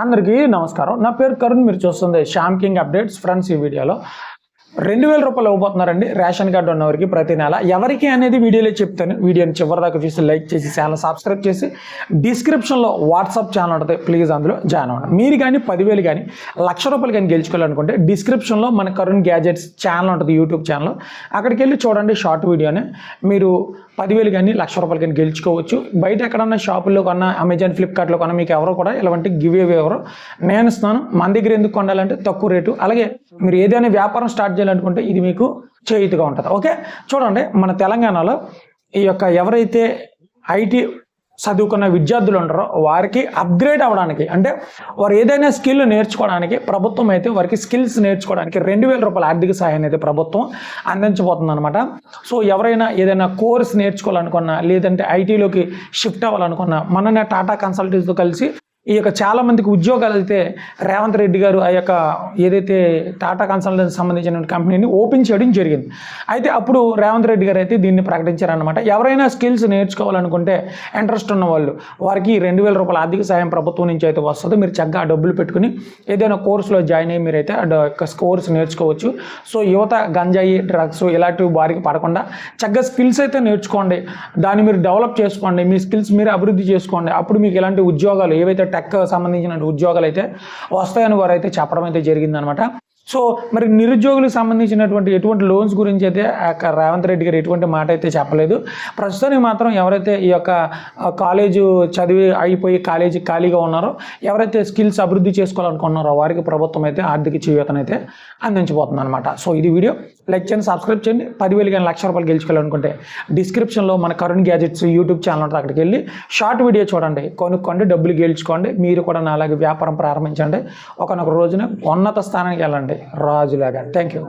అందరికీ నమస్కారం. నా పేరు కరుణ్ మీరు చూస్తుంది శ్యామ్ కింగ్ అప్డేట్స్ ఫ్రెండ్స్ ఈ వీడియోలో రెండు వేల రూపాయలు ఇవ్వబోతున్నారండి. రేషన్ కార్డు ఉన్నవారికి ప్రతి నెల. ఎవరికి అనేది వీడియోలో చెప్తాను. వీడియోని చివరి దాకా చూసి లైక్ చేసి ఛానల్ సబ్స్క్రైబ్ చేసి డిస్క్రిప్షన్లో వాట్సాప్ ఛానల్ ఉంటుంది. ప్లీజ్ అందులో జాయిన్ అవ్వండి. మీరు కానీ పదివేలు కానీ లక్ష రూపాయలు కానీ గెలుచుకోవాలనుకుంటే డిస్క్రిప్షన్లో మన కరుణ్ గ్యాజెట్స్ ఛానల్ ఉంటుంది యూట్యూబ్ ఛానల్. అక్కడికి వెళ్ళి చూడండి షార్ట్ వీడియోని. మీరు పదివేలు కానీ లక్ష రూపాయలు కానీ గెలుచుకోవచ్చు. బయట ఎక్కడన్నా షాపుల్లో కొన్నా అమెజాన్ ఫ్లిప్కార్ట్లో కొన్నా మీకు ఎవరో కూడా ఇలాంటి గివ్ అవే ఎవరు నేను ఇస్తాను మన దగ్గర ఎందుకు కొనాలంటే తక్కువ రేటు. అలాగే మీరు ఏదైనా వ్యాపారం స్టార్ట్ చేయాలనుకుంటే ఇది మీకు చేయుతుగా ఉంటుంది. ఓకే? చూడండి మన తెలంగాణలో ఈ యొక్క ఎవరైతే ఐటీ చదువుకున్న విద్యార్థులు ఉంటారో వారికి అప్గ్రేడ్ అవ్వడానికి అంటే వారు ఏదైనా స్కిల్ నేర్చుకోవడానికి ప్రభుత్వం అయితే వారికి స్కిల్స్ నేర్చుకోవడానికి రెండు వేల రూపాయల ఆర్థిక సహాయం అయితే ప్రభుత్వం అందించబోతుంది అనమాట సో ఎవరైనా ఏదైనా కోర్స్ నేర్చుకోవాలనుకున్నా లేదంటే ఐటీలోకి షిఫ్ట్ అవ్వాలనుకున్నా మననే టాటా కన్సల్టెన్సీతో కలిసి ఈ యొక్క చాలా మందికి ఉద్యోగాలు అయితే రేవంత్ రెడ్డి గారు ఆ యొక్క ఏదైతే టాటా కన్సల్టెన్సీ సంబంధించిన కంపెనీని ఓపెన్ చేయడం జరిగింది. అయితే అప్పుడు రేవంత్ రెడ్డి గారు అయితే దీన్ని ప్రకటించారనమాట ఎవరైనా స్కిల్స్ నేర్చుకోవాలనుకుంటే ఇంట్రెస్ట్ ఉన్న వాళ్ళు వారికి రెండు వేల రూపాయల ఆర్థిక సాయం ప్రభుత్వం నుంచి అయితే వస్తుందో. మీరు చక్కగా ఆ డబ్బులు పెట్టుకుని ఏదైనా కోర్సులో జాయిన్ అయ్యి మీరైతే ఆ డ- యొక్క కోర్స్ నేర్చుకోవచ్చు. సో యువత గంజాయి డ్రగ్స్ ఇలాంటివి బారికి పడకుండా చక్కగా స్కిల్స్ అయితే నేర్చుకోండి. దాన్ని మీరు డెవలప్ చేసుకోండి. మీ స్కిల్స్ మీరు అభివృద్ధి చేసుకోండి. అప్పుడు మీకు ఇలాంటి ఉద్యోగాలు ఏవైతే టెక్ సంబంధించిన ఉద్యోగాలు అయితే వస్తాయని వారు అయితే చెప్పడం అయితే జరిగిందనమాట. సో మరి నిరుద్యోగులకు సంబంధించినటువంటి ఎటువంటి లోన్స్ గురించి అయితే యొక్క రేవంత్ రెడ్డి గారు ఎటువంటి మాట అయితే చెప్పలేదు. ప్రస్తుతానికి మాత్రం ఎవరైతే ఈ యొక్క కాలేజు చదివి అయిపోయి కాలేజీ ఖాళీగా ఉన్నారో ఎవరైతే స్కిల్స్ అభివృద్ధి చేసుకోవాలనుకున్నారో వారికి ప్రభుత్వం అయితే ఆర్థిక చేయూతనైతే అందించబోతుంది అనమాట సో ఇది వీడియో. లైక్ చేయండి సబ్స్క్రైబ్ చేయండి. పదివేలు కానీ లక్ష రూపాయలు గెలుచుకోవాలనుకుంటే డిస్క్రిప్షన్లో మన కరుణ్ గ్యాజెట్స్ యూట్యూబ్ ఛానల్ ఉంటుంది. అక్కడికి వెళ్ళి షార్ట్ వీడియో చూడండి. కొనుక్కోండి డబ్బులు గెలుచుకోండి. మీరు కూడా నా అలాగే వ్యాపారం ప్రారంభించండి. ఒకనొక రోజున ఉన్నత స్థానానికి వెళ్ళండి. రాజులాగా థ్యాంక్ యూ